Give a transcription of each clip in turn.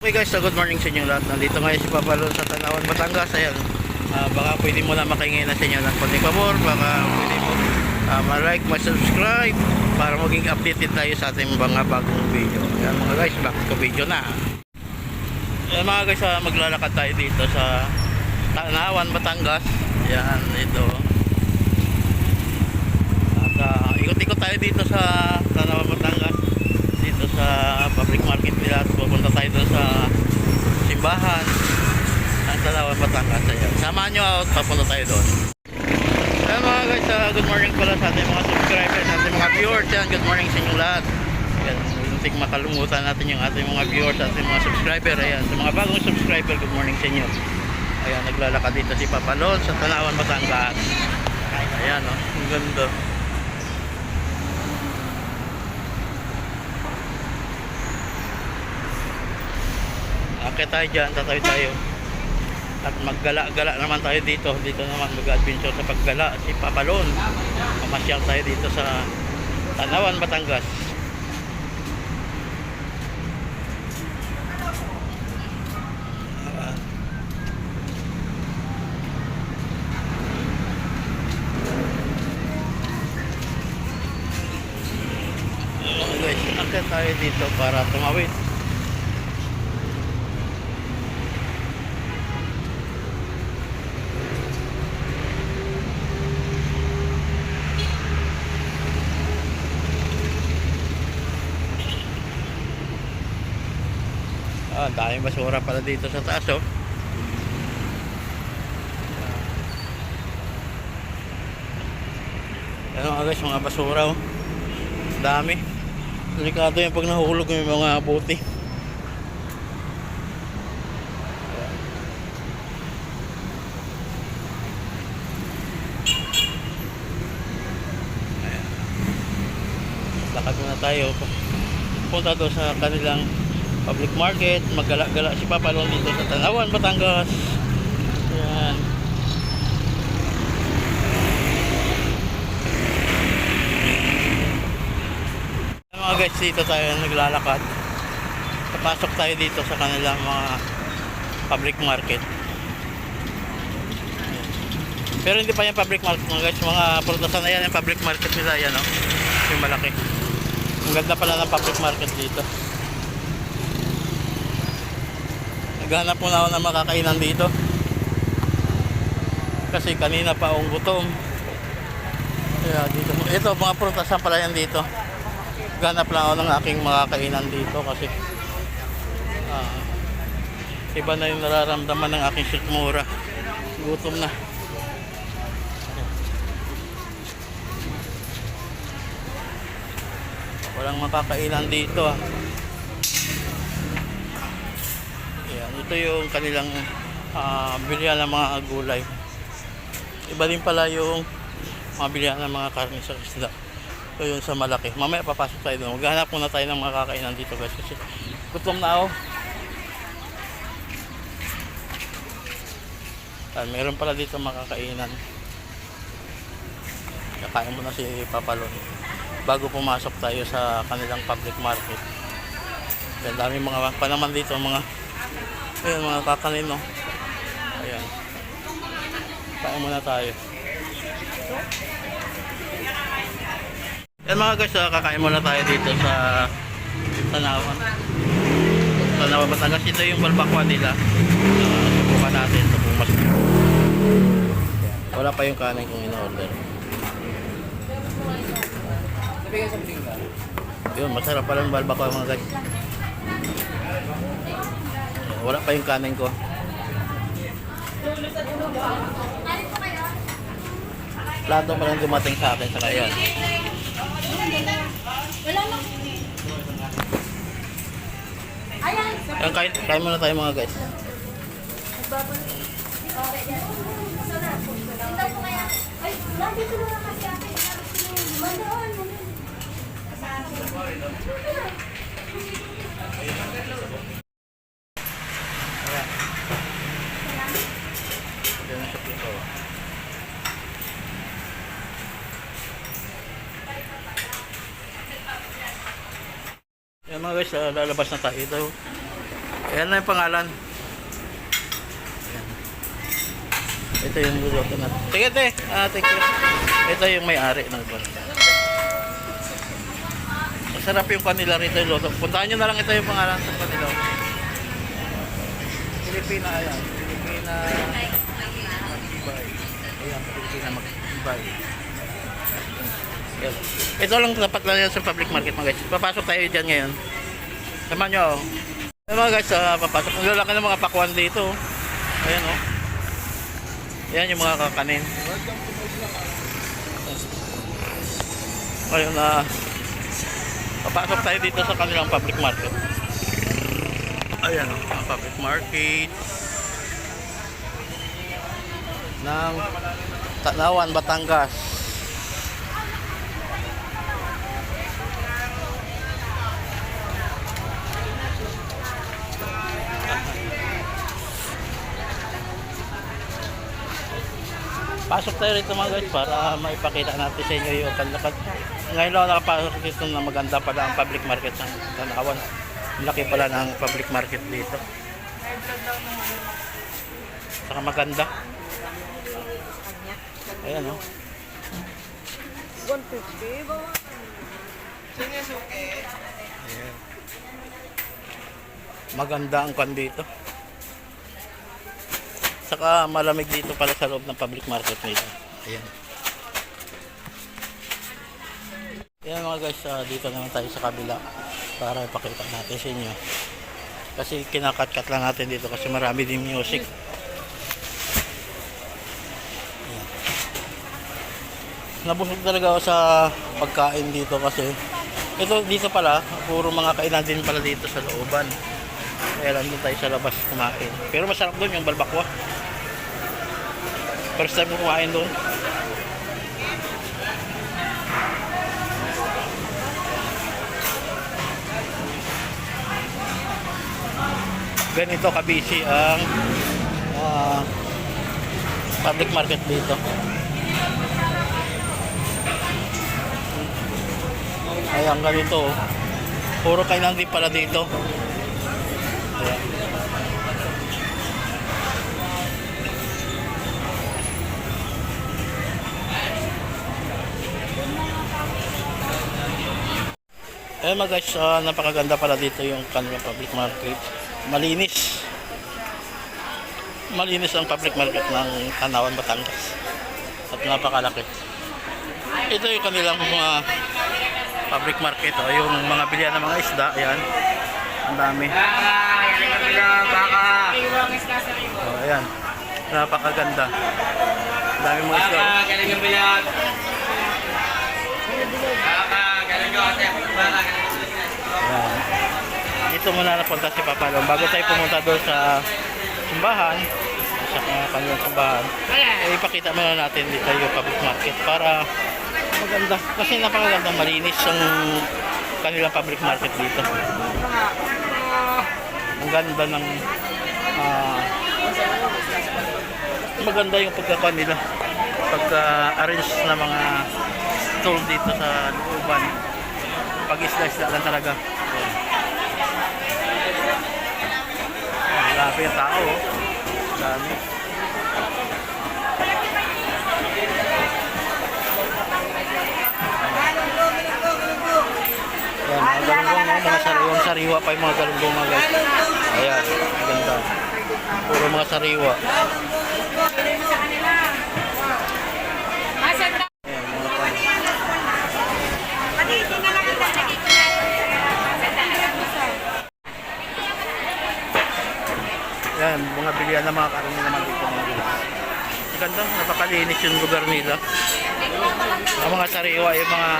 Okay guys, so good morning sa inyo lahat. Nandito ngayon si Papalon sa Tanawan, Batangas. Ayan, Ah, baka pwede mo na makaingin na sa inyo ng konting pabor. Baka pwede mo ah, ma-like, ma-subscribe para maging updated tayo sa ating mga bagong video. Ayan mga guys, back to video na. Ayan mga guys, ah, maglalakad tayo dito sa Tanawan, Batangas. Ayan, dito. At ah, ikot-ikot tayo dito sa Tanawan, Batangas dito sa public market nila at pupunta tayo doon sa simbahan. Ang Talawan, Batangas ayan. samahan nyo out, papunta tayo doon ayan mga guys, ah, good morning pala sa ating mga subscribers sa ating mga viewers. Yan, good morning sa inyong lahat. Yan, muntik makalumutan natin yung ating mga viewers sa ating mga subscriber. Ayan, sa mga bagong subscriber, good morning sa inyo. Ayan, naglalakad dito si Papalon sa Talawan, Batangas. Ayan, oh, ang ganda Akit tayo dyan, tatayo tayo. At maggala-gala naman tayo dito. Dito naman mag-adventure sa paggala. Si Papalon. Mamasyal tayo dito sa Tanawan, Batangas. Akit tayo dito para tumawid. Daming basura pala dito sa taas oh. Ano nga guys, mga basura oh. Dami. Delikado yung pag nahulog yung mga buti. Ayan. Lakad muna tayo. Punta doon sa kanilang public market, maggala-gala si Papalon dito sa Tanawan, Batangas. Ayan, mga guys, dito tayo naglalakad. Papasok tayo dito sa kanilang mga public market. Pero hindi pa yan public market mga guys, mga prutasan na yan yung public market nila yan, no? Yung malaki. Ang ganda pala ng public market dito. Naghanap muna ako ng makakainan dito. Kasi kanina pa akong gutom. Kaya dito. Ito, mga prutasan pala yan dito. Ganap lang ako ng aking makakainan dito kasi ah, iba na yung nararamdaman ng aking sikmura. Gutom na. Walang makakainan dito ah. Ito yung kanilang uh, bilihan ng mga gulay. Iba din pala yung mga bilihan ng mga karne sa isda. Ito yung sa malaki. Mamaya papasok tayo doon. Maghanap muna tayo ng mga kakainan dito guys. Kasi gutom na ako. Ah, meron pala dito makakainan. Kakain muna si Papalon bago pumasok tayo sa kanilang public market. Ang dami mga pa naman dito mga ayun mga kakanin no. Ayan. Kain muna tayo. Yan mga guys, ah, kakain muna tayo dito sa Tanawan. Tanawan Batangas. Ito yung balbakwa nila. Uh, subukan natin. Kung mas... Wala pa yung kanin kung in-order. Yun, masarap pala yung balbakwa mga guys. Wala pa yung kanin ko. Plato pa lang dumating sa akin sa ngayon. Wala na. Ayan. Ayan, kain, kain muna tayo mga guys. Tindaw ko kaya. Ay, lagi ko na kasi akin. Mandaan. Ayan. Ayan na sa plato. Yan mga guys, ah, lalabas na tayo daw. Ayan na yung pangalan. Ayan. Ito yung luluto natin. Sige, te. Ah, thank you. Ito yung may-ari ng kwan. Masarap yung kanila rito yung luto. Puntahan nyo na lang ito yung pangalan sa kanila. Pilipina, ayan. Pilipina. Bay. Ayan, Pilipina. Yan. Ito lang dapat lang yan sa public market mga guys. Papasok tayo dyan ngayon. Samahan nyo. oh. Ayan mga guys, ah, papasok. Ang lalaki ng mga pakwan dito. oh. Ayan. Oh. Ayan yung mga kakanin. Ayun na. papasok tayo dito sa kanilang public market. Ayan o, ang public market ng Tanawan, Batangas. Pasok tayo rito mga guys para maipakita natin sa inyo yung kanlakad. Ngayon lang nakapasok dito na maganda pala ang public market ng Tanawan. Laki pala ng public market dito. Saka maganda. Ayan oh. o. 150 ba? Ayan. Maganda ang kwan dito. Saka malamig dito pala sa loob ng public market nila. Ayan. Ayan mga guys, ah, dito naman tayo sa kabila para ipakita natin sa inyo. Kasi kinakat-cut lang natin dito kasi marami din music. Ayan. Nabusog talaga ako sa pagkain dito kasi ito dito pala, puro mga kainan din pala dito sa looban. Kaya lang tayo sa labas kumain. Pero masarap doon yung balbakwa. First time ko kumain doon. Ganito kabisi ang ah, public market dito. Ayan ganito. oh. Puro kainan din pala dito. Eh mga guys, ah, napakaganda pala dito yung kanilang public market. Malinis. Malinis ang public market ng Tanawan, Batangas. At napakalaki. Ito yung kanilang mga public market. Oh, yung mga bilihan ng mga isda. Ayan. Ang dami. Oh, ayan. Napakaganda. Ang dami mga isda. Galing ang bilat. Dito muna napunta si Papalong. Bago tayo pumunta doon sa simbahan, sa kanilang simbahan, eh, ipakita muna natin dito yung public market para maganda. Kasi napakaganda, malinis ang kanilang public market dito. Ang ganda ng ah, maganda yung pagkakaon nila. Pagka-arrange na mga stall dito sa looban. Pag-isla-isla lang talaga. Grabe yung tao. oh. Dami. Ayan, mga galunggong, no? mga sariwang sariwa pa yung mga galunggong mga guys. Ayan, ganda. Puro mga sariwa. Ayan, mga pan. Yan, mga bilihan ng mga karne naman dito mga. Ang Ganda, napakalinis yung lugar nila. Ang mga sariwa, yung mga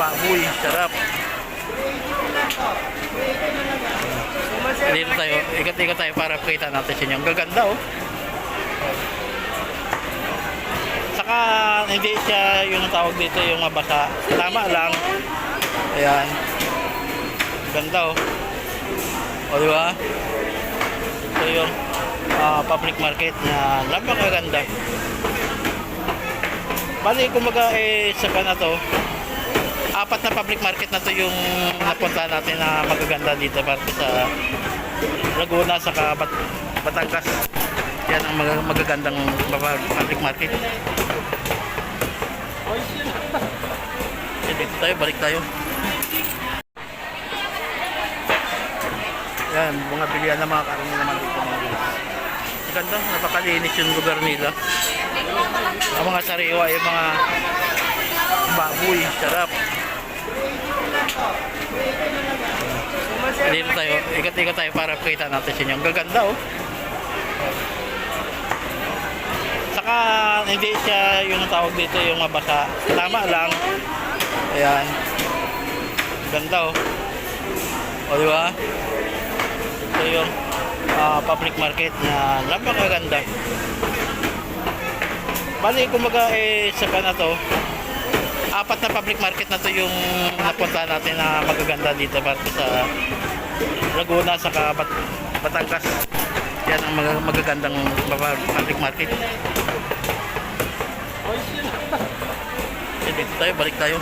baboy, sarap. Dito tayo, ikat-ikat tayo para kita natin inyo. Ang gaganda oh. Saka hindi siya yung tawag dito yung mabasa. Tama lang. Ayan. Ganda oh. O di ba? Ito yung ah, public market na napakaganda. Bali, kumbaga eh, sa na to, apat na public market na to yung napunta natin na magaganda dito para sa Laguna sa Bat Batangas. Yan ang mag- magagandang public market. Eh, dito tayo, balik tayo. Yan, mga bilihan ng mga karne naman dito Ganda, napakalinis yung lugar nila. Ang mga sariwa, yung mga baboy, sarap. Dito tayo, ikat-ikat tayo para kita natin sa inyo. Ang gaganda oh. Saka hindi siya yung tawag dito yung mabasa. Tama lang. Ayan. Ganda oh. O di ba? Ito yung ah, public market na napakaganda. Bali, kumaga eh, sa na to, apat na public market na to yung napunta natin na magaganda dito para sa Laguna sa Bat Batangas. Yan ang mag- magagandang public market. Eh, dito tayo, balik tayo.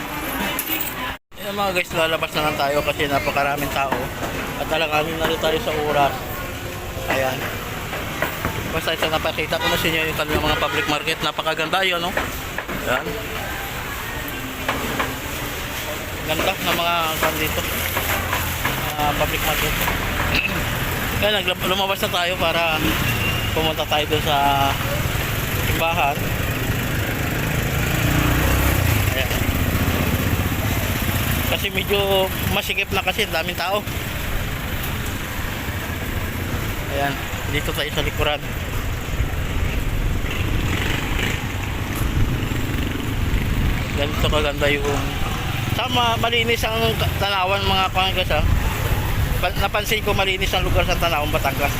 Yan mga guys, lalabas na lang tayo kasi napakaraming tao. At talagang na rin tayo sa oras. Ayan. Basta ito napakita ko na sa inyo yung kanilang mga public market. Napakaganda yun, no? Ayan. Ganda ng mga kan dito. Mga public market. Naglab- lumabas na tayo para pumunta tayo doon sa simbahan. Ayan. Kasi medyo masikip na kasi, daming tao. Ayan, dito tayo sa likuran. Ganito kaganda yung Sama, malinis ang tanawan mga panggas ha. Pa- Napansin ko malinis ang lugar sa Tanawan, Batangas.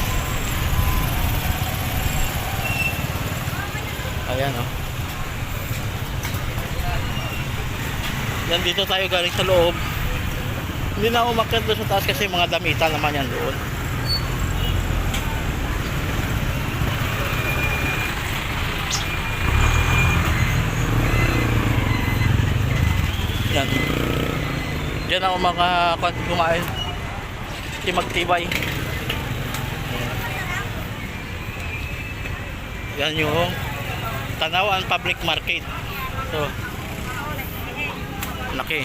Ayan oh. Yan dito tayo galing sa loob. Hindi na umakyat doon sa taas kasi mga damitan naman yan doon. Yan. Diyan ako maka kumain. Si Magtibay. Yan yung Tanawan Public Market. So, laki.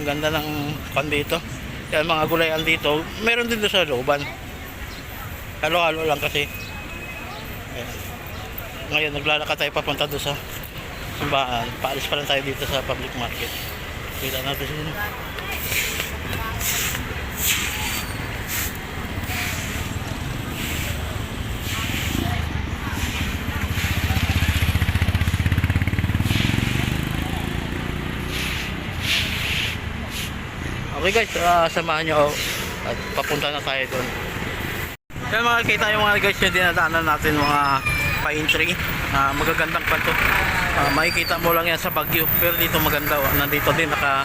Ang ganda ng pan dito. Kaya mga gulayan dito, meron din doon sa looban. Halo-halo lang kasi. Ngayon, naglalakad tayo papunta doon sa simbahan. Paalis pa lang tayo dito sa public market. Kita natin sino. Okay guys, ah, samahan nyo at papunta na tayo doon. Yan makikita yung mga guys yung dinadaanan natin mga pine tree. Ah, magagandang kanto. Ah, makikita mo lang yan sa Baguio. Pero dito maganda. oh. Nandito din naka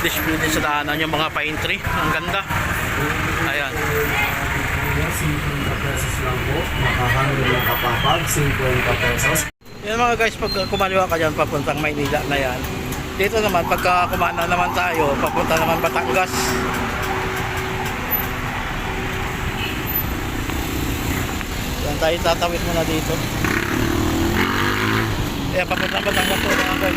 display din sa daanan yung mga tree. Ang ganda. Ayan. 50 pesos lang po. Makahalo ng kapapag, 50 pesos. Yan mga guys, pag kumaliwa ka dyan, papuntang Maynila na yan. Dito naman, pagka kumana naman tayo, papunta naman Batangas. Yan tayo tatawid muna dito. Yan, papuntang Batangas to mga.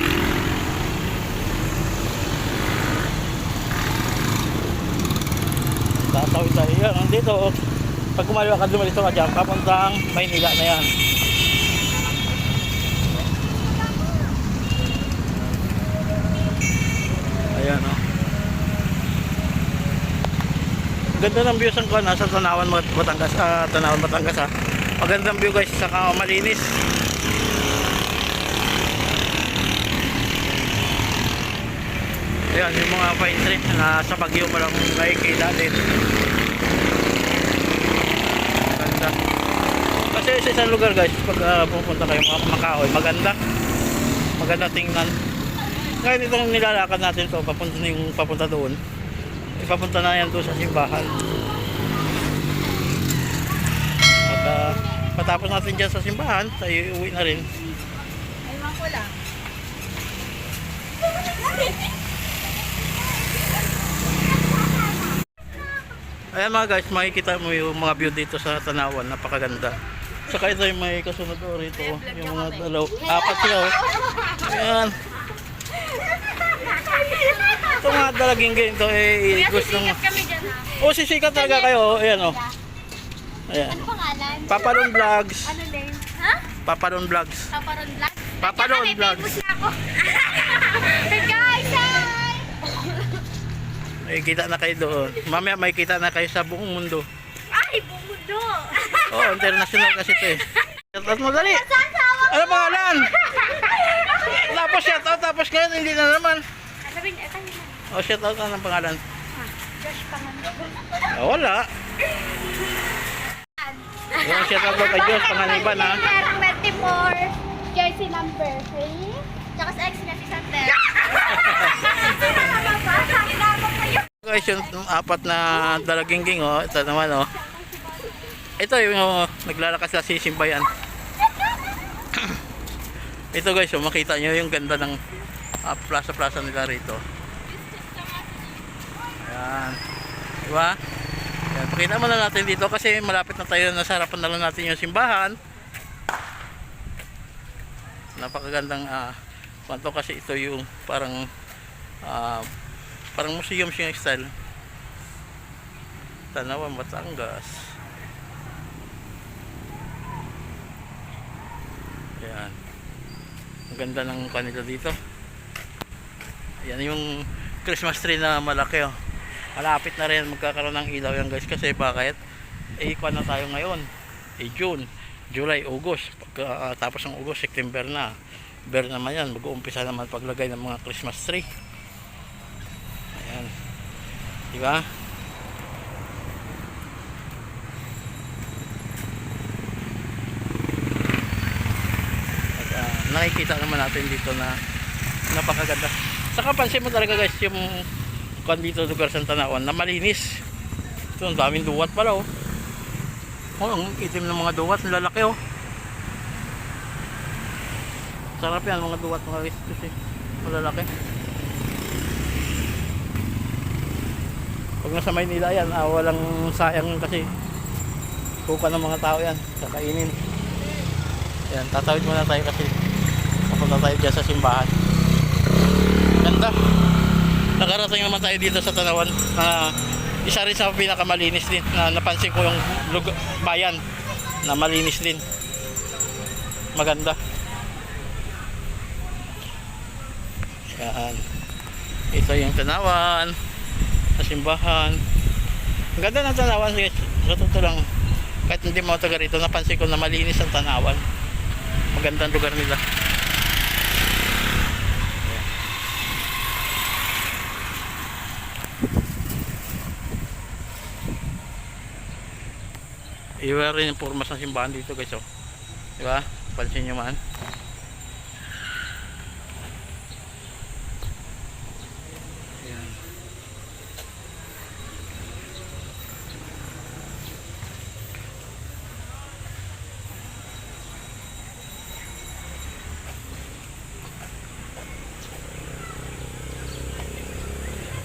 Tatawid tayo. Yan, dito. oh. Pag kumaliwa ka, dumalito ka dyan, papuntang Maynila na yan. Ayan o. Ganda ng view sa kuan sa Tanawan Batangas, ah, Tanawan Batangas ha. Magandang view guys, saka malinis. Ayan, yung mga pine tree na sa Baguio pa lang nakikita din. Ganda. Kasi sa isang lugar guys, pag ah, pupunta kayo mga Makaoy, maganda. Maganda tingnan. Ngayon itong nilalakad natin to, papunta na yung papunta doon. Ipapunta na yan doon sa simbahan. At ah, patapos natin dyan sa simbahan, tayo uwi na rin. Ewan ko lang. Ayan mga guys, makikita mo yung mga view dito sa Tanawan, napakaganda. Saka ito yung may kasunod o rito, yung mga dalaw, apat sila oh. Ayan. Ito mga dalaging ganito eh, gusto ha. Oh, sisikat talaga kayo, oh. ayan oh. Ayan. Pangalan? Papalon Vlogs. Ano name? Ha? Papalon Vlogs. Paparon Vlog? Paparon Kami, Vlog. famous na ako. hey guys, hi! May kita na kayo doon. Mamaya may kita na kayo sa buong mundo. Ay, bumudo! Oh, international kasi ito eh. Shoutout mo dali. Ano pangalan? Tapos shoutout, tapos ngayon hindi na naman. Sabi niya, kayo na. Oh, shoutout na ng pangalan. Ah, Josh Pangan. Oh, wala. Yung shoutout mo kay Diyos, panganiban ha. Number 24, jersey number 3. Tsaka sa ex niya si kayo. Guys, yung apat na dalagingging oh, ito naman oh. Ito yung oh, naglalakas na si Simbayan. ito guys, oh, makita nyo yung ganda ng ah, plaza-plaza nila rito. Ayan. Diba? Ayan, pakita muna natin dito kasi malapit na tayo nasa harapan na lang natin yung simbahan. Napakagandang ah, kwanto kasi ito yung parang ah, parang museum siya style. Tanawan, Batangas. Ayan. Ang ganda ng kanila dito. Yan yung Christmas tree na malaki oh. Malapit na rin magkakaroon ng ilaw yan guys kasi bakit? Eh, kuha na tayo ngayon. Eh, June, July, August. Pagka, ah, tapos ng August, September na. Ber naman yan. Mag-uumpisa naman paglagay ng mga Christmas tree. Ayan. Diba? At ah, nakikita naman natin dito na napakaganda. Saka pansin mo talaga guys yung kan dito lugar sa Tanawan na malinis. Ito ang daming duwat pala oh. Oh, ang itim ng mga duwat, ang lalaki oh. Sarap yan mga duwat mga guys kasi malalaki. Pag nasa Maynila yan, ah, walang sayang kasi kuka ng mga tao yan, kakainin. Yan, tatawid muna tayo kasi papunta tayo dyan sa simbahan. Ganda. Nakarating naman tayo dito sa Tanawan na isa rin sa pinakamalinis din na napansin ko yung lug- bayan na malinis din. Maganda. Yan. Ito yung Tanawan sa simbahan. Ang ganda ng Tanawan guys. Sa totoo lang kahit hindi mo taga rito napansin ko na malinis ang Tanawan. Magandang lugar nila. Iba rin yung formas ng simbahan dito guys oh. Di ba? Pansin nyo man. Ayan.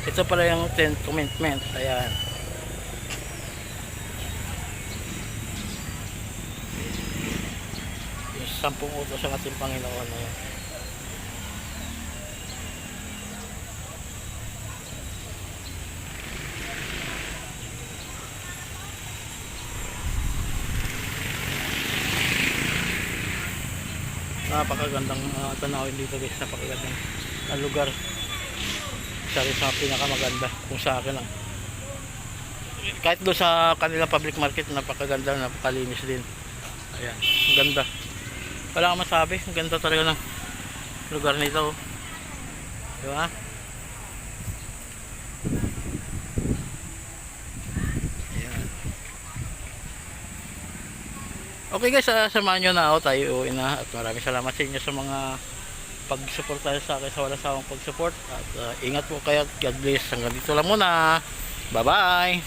Ito pala yung tent commitment. Ayan. Yung sampung utos ng ating Panginoon na yan. Napakagandang uh, tanawin dito guys. Napakagandang uh, lugar. Isa rin sa pinakamaganda kung sa akin lang. Kahit doon sa kanila public market napakaganda, napakalinis din. Ayan, ang ganda. Wala akong masabi, ang ganda talaga ng lugar nito. oh. Di ba? Okay guys, ah, samahan nyo na ako. Tayo uwi na. At maraming salamat sa inyo sa mga pag-suporta sa akin sa walang sawang pag-support. At ah, ingat po kayo. God bless. Hanggang dito lang muna. Bye bye